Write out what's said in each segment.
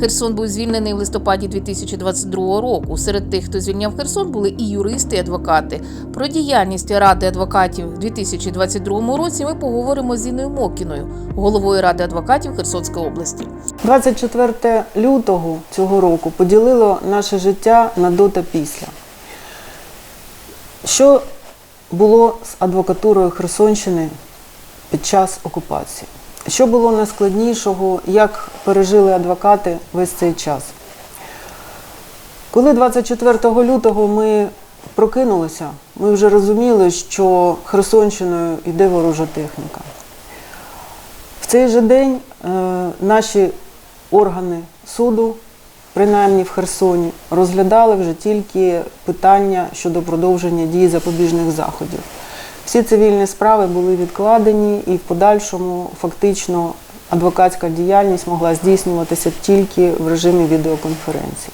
Херсон був звільнений в листопаді 2022 року. Серед тих, хто звільняв Херсон, були і юристи, і адвокати. Про діяльність ради адвокатів у 2022 році ми поговоримо з Інною Мокіною, головою ради адвокатів Херсонської області. 24 лютого цього року поділило наше життя на до та після. Що було з адвокатурою Херсонщини під час окупації? Що було найскладнішого, як пережили адвокати весь цей час? Коли 24 лютого ми прокинулися, ми вже розуміли, що Херсонщиною йде ворожа техніка. В цей же день е, наші органи суду, принаймні в Херсоні, розглядали вже тільки питання щодо продовження дії запобіжних заходів. Всі цивільні справи були відкладені і в подальшому фактично адвокатська діяльність могла здійснюватися тільки в режимі відеоконференції.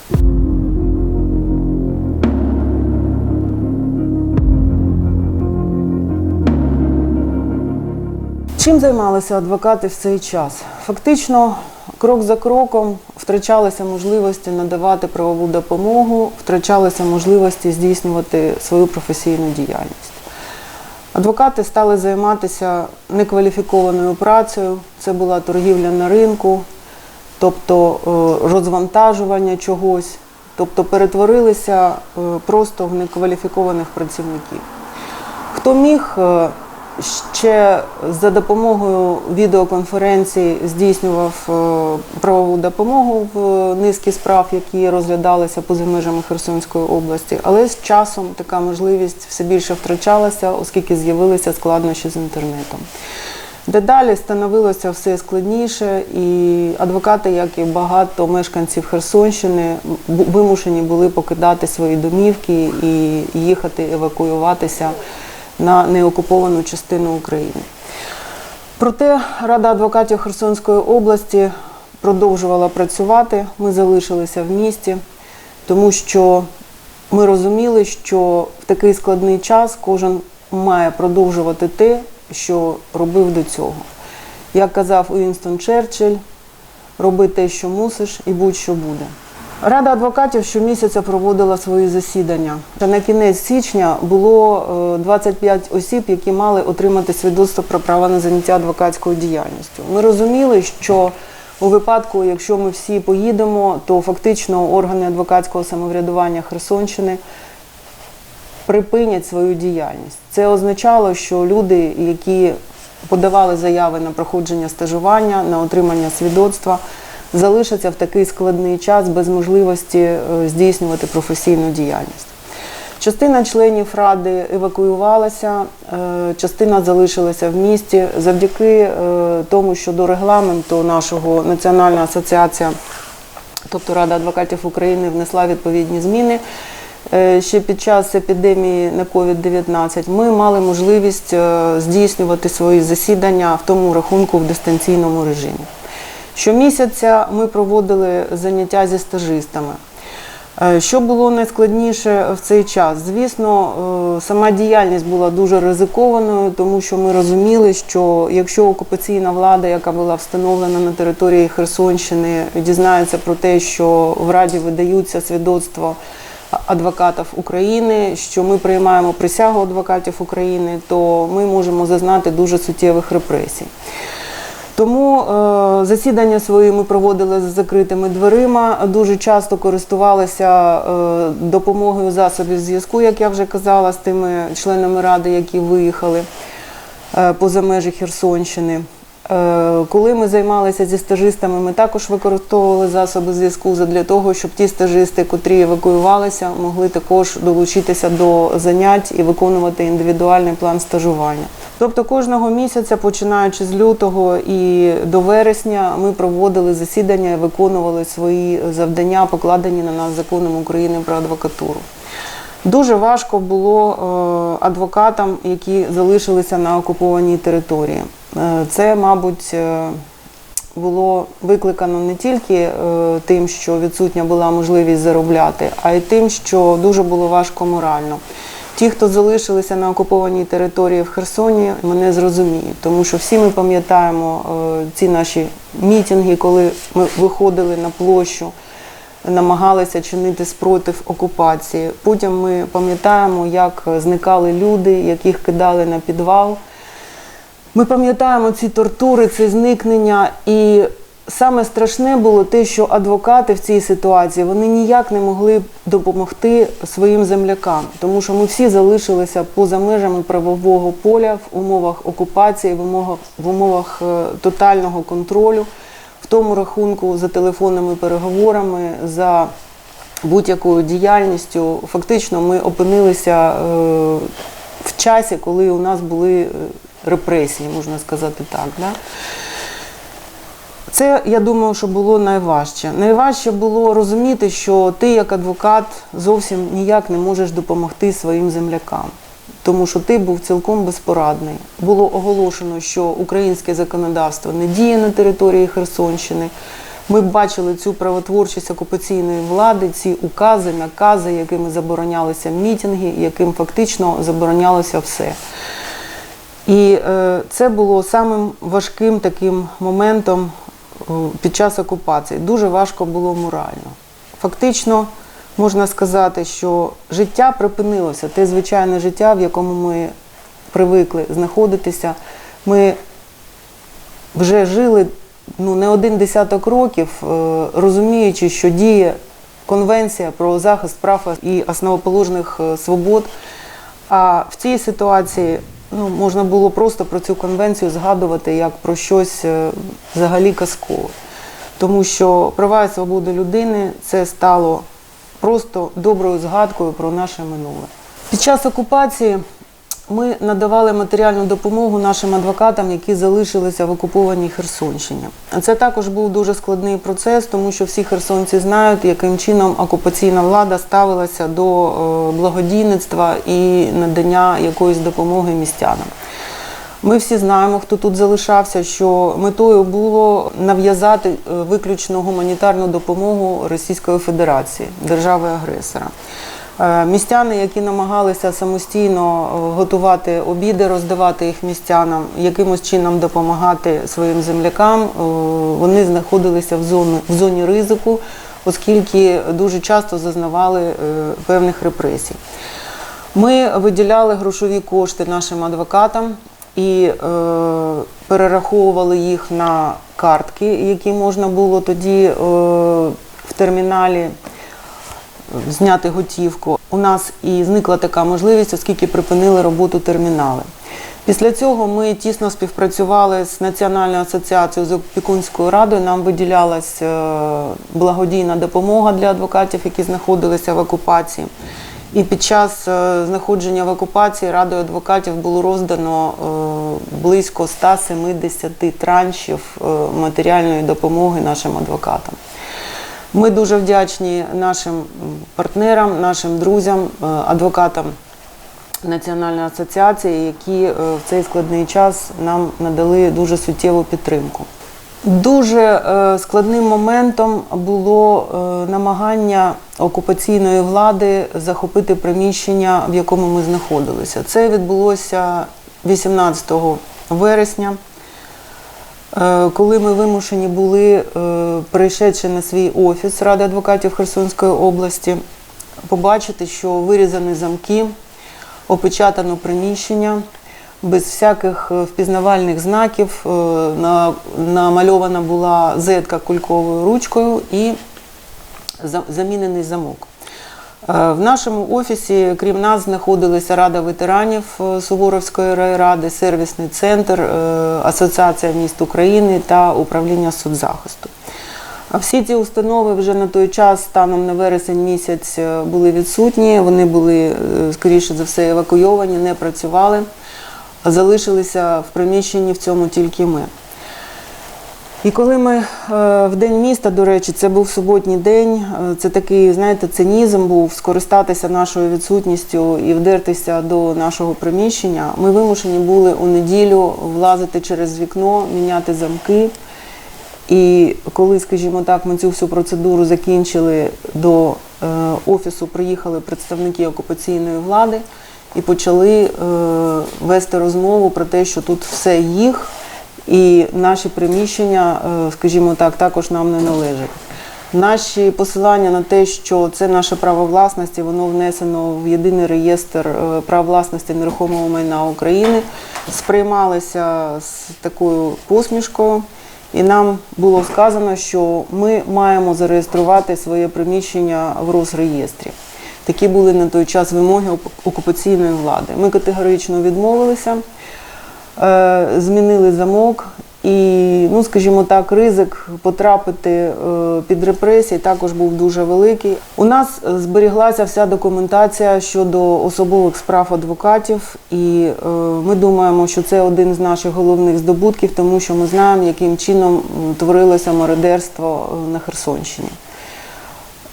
Чим займалися адвокати в цей час? Фактично, крок за кроком втрачалися можливості надавати правову допомогу, втрачалися можливості здійснювати свою професійну діяльність. Адвокати стали займатися некваліфікованою працею. Це була торгівля на ринку, тобто е, розвантажування чогось, тобто перетворилися е, просто в некваліфікованих працівників. Хто міг е, ще за допомогою відеоконференції здійснював е, правову допомогу в низці справ, які розглядалися поза межами Херсонської області, але з часом така можливість все більше втрачалася, оскільки з'явилися складнощі з інтернетом. Дедалі становилося все складніше, і адвокати, як і багато мешканців Херсонщини, вимушені були покидати свої домівки і їхати евакуюватися на неокуповану частину України. Проте Рада адвокатів Херсонської області продовжувала працювати. Ми залишилися в місті, тому що ми розуміли, що в такий складний час кожен має продовжувати те, що робив до цього. Як казав Уінстон Черчилль, роби те, що мусиш, і будь-що буде. Рада адвокатів щомісяця проводила свої засідання. На кінець січня було е, 25 осіб, які мали отримати свідоцтво про право на заняття адвокатською діяльністю. Ми розуміли, що у випадку, якщо ми всі поїдемо, то фактично органи адвокатського самоврядування Херсонщини припинять свою діяльність. Це означало, що люди, які подавали заяви на проходження стажування, на отримання свідоцтва, залишаться в такий складний час без можливості е, здійснювати професійну діяльність. Частина членів ради евакуювалася, е, частина залишилася в місті завдяки е, тому, що до регламенту нашого Національна асоціація, тобто Рада адвокатів України, внесла відповідні зміни. Ще під час епідемії на COVID-19 ми мали можливість здійснювати свої засідання в тому рахунку в дистанційному режимі. Щомісяця ми проводили заняття зі стажистами. Е, Що було найскладніше в цей час? Звісно, е, сама діяльність була дуже ризикованою, тому що ми розуміли, що якщо окупаційна влада, яка була встановлена на території Херсонщини, дізнається про те, що в Раді видаються свідоцтва адвокатів України, що ми приймаємо присягу адвокатів України, то ми можемо зазнати дуже суттєвих репресій. Тому е, засідання свої ми проводили з закритими дверима. Дуже часто користувалися е, допомогою засобів зв'язку, як я вже казала, з тими членами ради, які виїхали е, поза межі Херсонщини. Коли ми займалися зі стажистами, ми також використовували засоби зв'язку для того, щоб ті стажисти, котрі евакуювалися, могли також долучитися до занять і виконувати індивідуальний план стажування. Тобто кожного місяця, починаючи з лютого і до вересня, ми проводили засідання і виконували свої завдання, покладені на нас законом України про адвокатуру. Дуже важко було е, адвокатам, які залишилися на окупованій території. Е, Це, мабуть, е, було викликано не тільки тим, що відсутня була можливість заробляти, а й тим, що дуже було важко морально. Ті, хто залишилися на окупованій території в Херсоні, мене зрозуміють, тому що всі ми пам'ятаємо е, ці наші мітинги, коли ми виходили на площу, намагалися чинити спротив окупації. Потім ми пам'ятаємо, як зникали люди, яких кидали на підвал. Ми пам'ятаємо ці тортури, ці зникнення. І саме страшне було те, що адвокати в цій ситуації вони ніяк не могли допомогти своїм землякам, тому що ми всі залишилися поза межами правового поля в умовах окупації, в умовах, в умовах е, тотального контролю, в тому рахунку за телефонними переговорами, за будь-якою діяльністю. Фактично, ми опинилися е, в часі, коли у нас були е, репресії, можна сказати так. Да? Це, я думаю, що було найважче. Найважче було розуміти, що ти, як адвокат, зовсім ніяк не можеш допомогти своїм землякам, тому що ти був цілком безпорадний. Було оголошено, що українське законодавство не діє на території Херсонщини. Ми бачили цю правотворчість окупаційної влади, ці укази, накази, якими заборонялися мітинги, яким фактично заборонялося все. І е, це було самим важким таким моментом під час окупації. Дуже важко було морально. Фактично, можна сказати, що життя припинилося, те звичайне життя, в якому ми привикли знаходитися. Ми вже жили ну, не один десяток років, е, розуміючи, що діє Конвенція про захист прав і основоположних е, свобод. А в цій ситуації ну, можна було просто про цю конвенцію згадувати як про щось е, взагалі казкове. Тому що права і свободи людини це стало просто доброю згадкою про наше минуле. Під час окупації ми надавали матеріальну допомогу нашим адвокатам, які залишилися в окупованій Херсонщині. Це також був дуже складний процес, тому що всі херсонці знають, яким чином окупаційна влада ставилася до е, благодійництва і надання якоїсь допомоги містянам. Ми всі знаємо, хто тут залишався, що метою було нав'язати е, виключно гуманітарну допомогу Російської Федерації, держави-агресора. Е, Містяни, які намагалися самостійно е, готувати обіди, роздавати їх містянам, якимось чином допомагати своїм землякам, е, вони знаходилися в зоні, в зоні ризику, оскільки дуже часто зазнавали певних репресій. Ми виділяли грошові кошти нашим адвокатам і перераховували їх на картки, які можна було тоді в терміналі зняти готівку. У нас і зникла така можливість, оскільки припинили роботу термінали. Після цього ми тісно співпрацювали з Національною асоціацією з опікунською радою. Нам виділялась е, благодійна допомога для адвокатів, які знаходилися в окупації. І під час е, знаходження в окупації радою адвокатів було роздано е, близько 170 траншів матеріальної допомоги нашим адвокатам. Ми дуже вдячні нашим партнерам, нашим друзям, е, адвокатам Національної асоціації, які е, в цей складний час нам надали дуже суттєву підтримку. Дуже е, складним моментом було намагання окупаційної влади захопити приміщення, в якому ми знаходилися. Це відбулося 18 вересня, коли ми вимушені були, е, прийшедши на свій офіс Ради адвокатів Херсонської області, побачити, що вирізані замки, опечатано приміщення без всяких е, впізнавальних знаків. е, на- Намальована була зетка кульковою ручкою і замінений замок. Е, В нашому офісі, крім нас, знаходилися Рада ветеранів е, Суворовської райради, сервісний центр, е, Асоціація міст України та управління соцзахисту. Всі ці установи вже на той час, станом на вересень місяць, були відсутні. Вони були, скоріше за все, евакуйовані, не працювали, залишилися в приміщенні в цьому тільки ми. І коли ми е, в день міста, до речі, це був суботній день, е, це такий, знаєте, цинізм був скористатися нашою відсутністю і вдертися до нашого приміщення. Ми вимушені були у неділю влазити через вікно, міняти замки. І коли, скажімо так, ми цю всю процедуру закінчили, до е, офісу приїхали представники окупаційної влади і почали вести розмову про те, що тут все їх, і наші приміщення, е, скажімо так, також нам не належать. Наші посилання на те, що це наше право власності, воно внесено в єдиний реєстр е, прав власності нерухомого майна України, сприймалися з такою посмішкою. І нам було сказано, що ми маємо зареєструвати своє приміщення в Росреєстрі. Такі були на той час вимоги окупаційної влади. Ми категорично відмовилися, змінили замок, і, ну, скажімо так, ризик потрапити е, під репресії також був дуже великий. У нас е, зберіглася вся документація щодо особових справ адвокатів, і е, ми думаємо, що це один з наших головних здобутків, тому що ми знаємо, яким чином творилося мародерство е, на Херсонщині.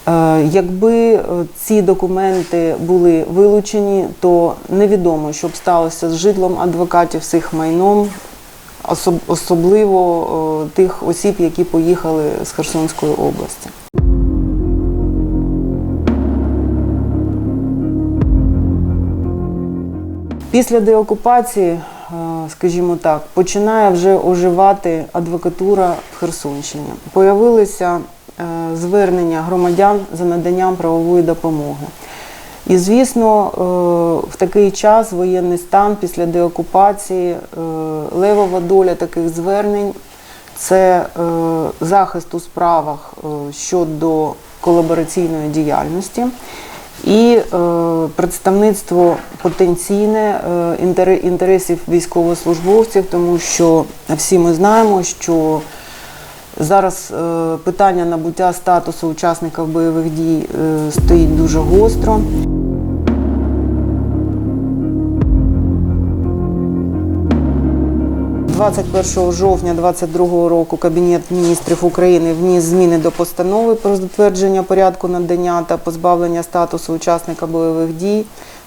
Е, Якби е, ці документи були вилучені, то невідомо, що б сталося з житлом адвокатів, з їх майном, особливо е, тих осіб, які поїхали з Херсонської області. Після деокупації, скажімо так, починає вже оживати адвокатура в Херсонщині. Появилися звернення громадян за наданням правової допомоги. І, звісно, е, в такий час воєнний стан після деокупації, е, левова доля таких звернень це е, захист у справах е, щодо колабораційної діяльності і е, представництво потенційне е, інтересів військовослужбовців, тому що всі ми знаємо, що зараз е, питання набуття статусу учасника бойових дій е, стоїть дуже гостро. – 21 жовтня 2022 року Кабінет міністрів України вніс зміни до постанови про затвердження порядку надання та позбавлення статусу учасника бойових дій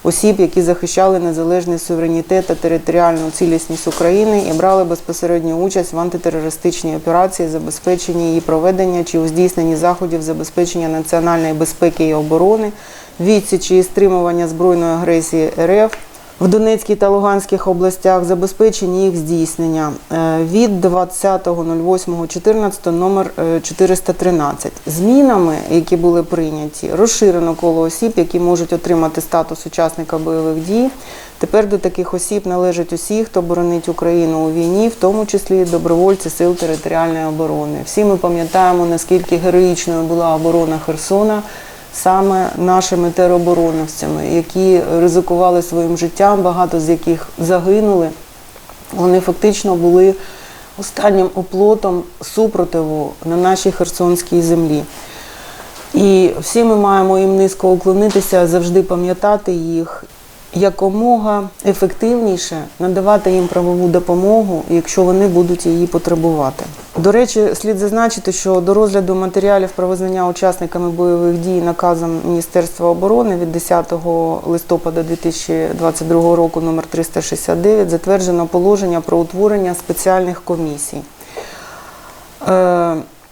осіб, які захищали незалежний суверенітет та територіальну цілісність України і брали безпосередню участь в антитерористичній операції, забезпеченні її проведення чи у здійсненні заходів забезпечення національної безпеки і оборони, відсічі і стримування збройної агресії РФ в Донецькій та Луганських областях, забезпечення їх здійснення е, від 20.08.14 номер е, 413. Змінами, які були прийняті, розширено коло осіб, які можуть отримати статус учасника бойових дій. Тепер до таких осіб належать усі, хто боронить Україну у війні, в тому числі добровольці сил територіальної оборони. Всі ми пам'ятаємо, наскільки героїчною була оборона Херсона саме нашими теробороновцями, які ризикували своїм життям, багато з яких загинули. Вони фактично були останнім оплотом супротиву на нашій Херсонській землі. І всі ми маємо їм низько уклонитися, завжди пам'ятати їх, якомога ефективніше надавати їм правову допомогу, якщо вони будуть її потребувати. До речі, слід зазначити, що до розгляду матеріалів про визнання учасниками бойових дій наказом Міністерства оборони від 10 листопада 2022 року номер 369 затверджено положення про утворення спеціальних комісій.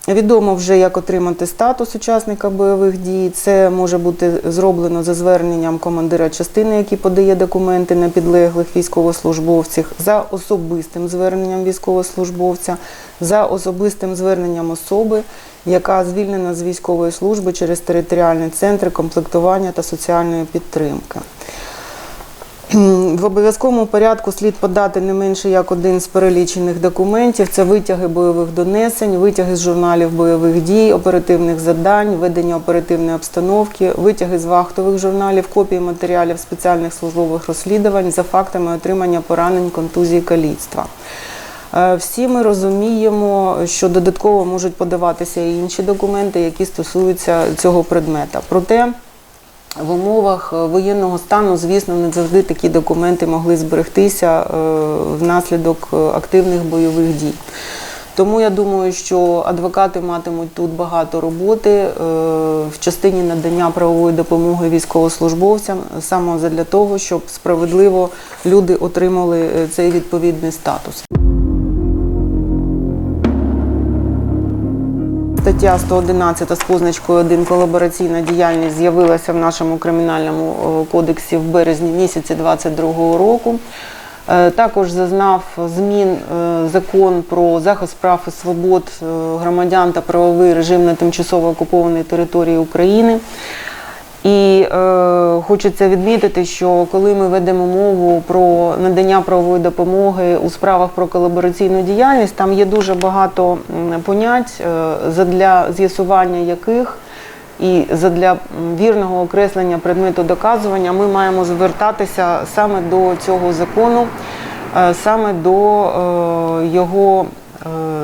Відомо вже, як отримати статус учасника бойових дій. Це може бути зроблено за зверненням командира частини, який подає документи на підлеглих військовослужбовців, за особистим зверненням військовослужбовця, за особистим зверненням особи, яка звільнена з військової служби через територіальні центри комплектування та соціальної підтримки. В обов'язковому порядку слід подати не менше як один з перелічених документів. Це витяги бойових донесень, витяги з журналів бойових дій, оперативних завдань, ведення оперативної обстановки, витяги з вахтових журналів, копії матеріалів спеціальних службових розслідувань за фактами отримання поранень, контузії, каліцтва. Е, Всі ми розуміємо, що додатково можуть подаватися і інші документи, які стосуються цього предмета. Проте в умовах е, воєнного стану, звісно, не завжди такі документи могли зберегтися е, внаслідок е, активних бойових дій. Тому я думаю, що адвокати матимуть тут багато роботи в частині надання правової допомоги військовослужбовцям, саме для того, щоб справедливо люди отримали цей відповідний статус. Стаття 111 з позначкою 1 колабораційна діяльність з'явилася в нашому кримінальному е, кодексі в березні місяці 2022 року. Е, Також зазнав змін е, закон про захист прав і свобод громадян та правовий режим на тимчасово окупованій території України. І е, хочеться відмітити, що коли ми ведемо мову про надання правової допомоги у справах про колабораційну діяльність, там є дуже багато понять, е, задля з'ясування яких і задля вірного окреслення предмету доказування ми маємо звертатися саме до цього закону, е, саме до е, його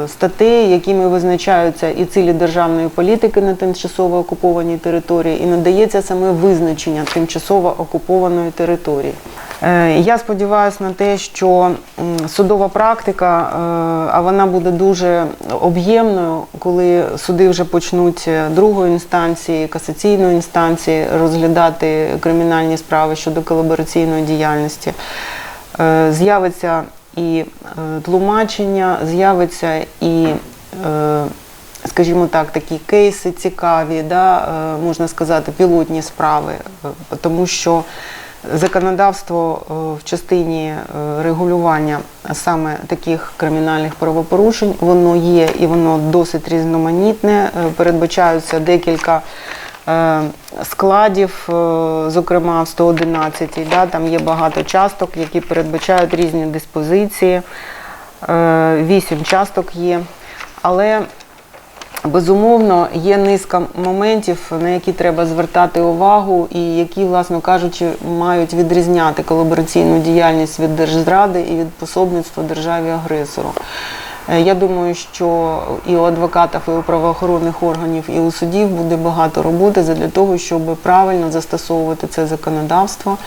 статей, якими визначаються і цілі державної політики на тимчасово окупованій території, і надається саме визначення тимчасово окупованої території. Е, Я сподіваюся на те, що судова практика, е, а вона буде дуже об'ємною, коли суди вже почнуть е, другої інстанції, касаційної інстанції розглядати кримінальні справи щодо колабораційної діяльності. Е, З'явиться і е, тлумачення, з'явиться і, е, скажімо так, такі кейси цікаві, да, е, можна сказати, пілотні справи, тому що законодавство в частині регулювання саме таких кримінальних правопорушень, воно є і воно досить різноманітне. Передбачаються декілька складів, е, зокрема в 111, да, там є багато часток, які передбачають різні диспозиції. Е, Вісім часток є. Але Безумовно, є низка моментів, на які треба звертати увагу, і які, власно кажучи, мають відрізняти колабораційну діяльність від держзради і від пособництва державі-агресору. Е, Я думаю, що і у адвокатів, і у правоохоронних органів, і у судів буде багато роботи для того, щоб правильно застосовувати це законодавство.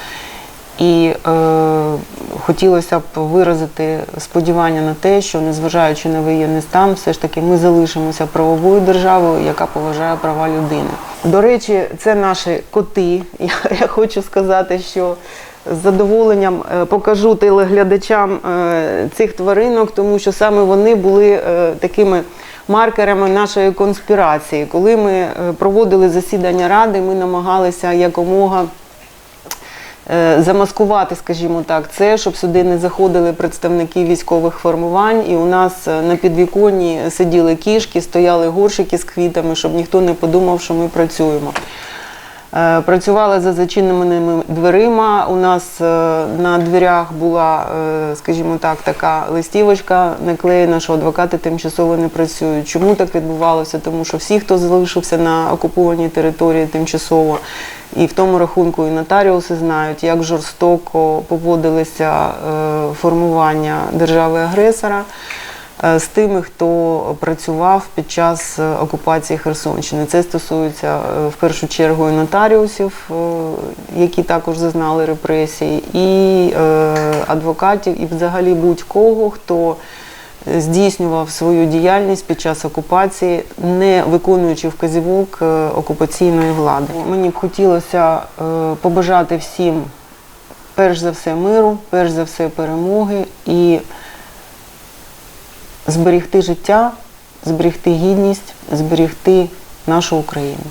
І е, хотілося б виразити сподівання на те, що незважаючи на воєнний стан, все ж таки ми залишимося правовою державою, яка поважає права людини. До речі, це наші коти. Я, я хочу сказати, що з задоволенням е, покажу телеглядачам е, цих тваринок, тому що саме вони були е, такими маркерами нашої конспірації. Коли ми проводили засідання ради, ми намагалися якомога замаскувати, скажімо так, це, щоб сюди не заходили представники військових формувань, і у нас на підвіконні сиділи кішки, стояли горшики з квітами, щоб ніхто не подумав, що ми працюємо. Е, Працювали за зачиненими дверима. У нас е, на дверях була, е, скажімо так, така листівочка наклеєна, що адвокати тимчасово не працюють. Чому так відбувалося? Тому що всі, хто залишився на окупованій території тимчасово, і в тому рахунку і нотаріуси знають, як жорстоко поводилися формування держави-агресора з тими, хто працював під час е, окупації Херсонщини. Це стосується е, в першу чергу і нотаріусів, е, які також зазнали репресій, і е, адвокатів, і взагалі будь-кого, хто здійснював свою діяльність під час окупації, не виконуючи вказівок е, окупаційної влади. Мені б хотілося е, побажати всім, перш за все, миру, перш за все, перемоги і зберігти життя, зберігти гідність, зберігти нашу Україну.